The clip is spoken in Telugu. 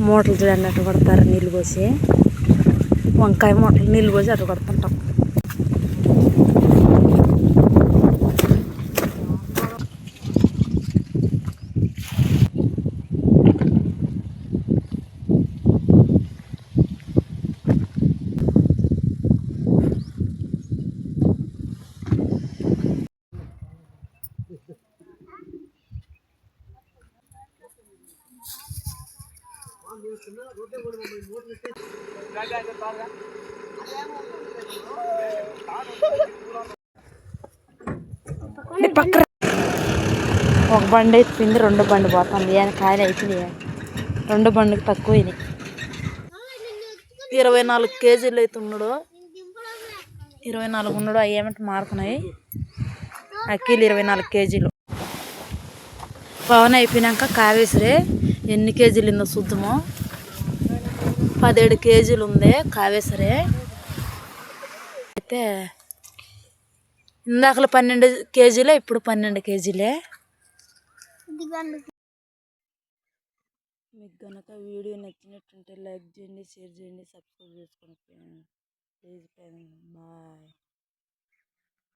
మూటలు చూడండి అటు కొడతారు నీళ్ళు పోసి. వంకాయ మూటలు నీళ్ళు పోసి అటు కొడుతుంటాం ఒక బండి అయిపోయింది రెండు బండి పోతుంది. ఆయన కాయలు అయిపోయినాయి. రెండు బండికి తక్కువ అయినాయి ఇరవై నాలుగు కేజీలు అయితే ఉన్నాడు. ఇరవై నాలుగు ఉన్నాడు అవి ఏమంటే మారుతున్నాయి. అక్కీలు ఇరవై నాలుగు కేజీలు. పవన్ అయిపోయినాక కావేశ్వరే ఎన్ని కేజీలు ఉందో చూద్దాము. పదిహేడు కేజీలు ఉంది కావేశ్వరే. అయితే ఇందాకలు పన్నెండు కేజీలే ఇప్పుడు పన్నెండు కేజీలే. మీకు కనుక వీడియో నచ్చినట్టుంటే లైక్ చేయండి షేర్ చేయండి సబ్స్క్రైబ్ చేసుకోండి. Please bye.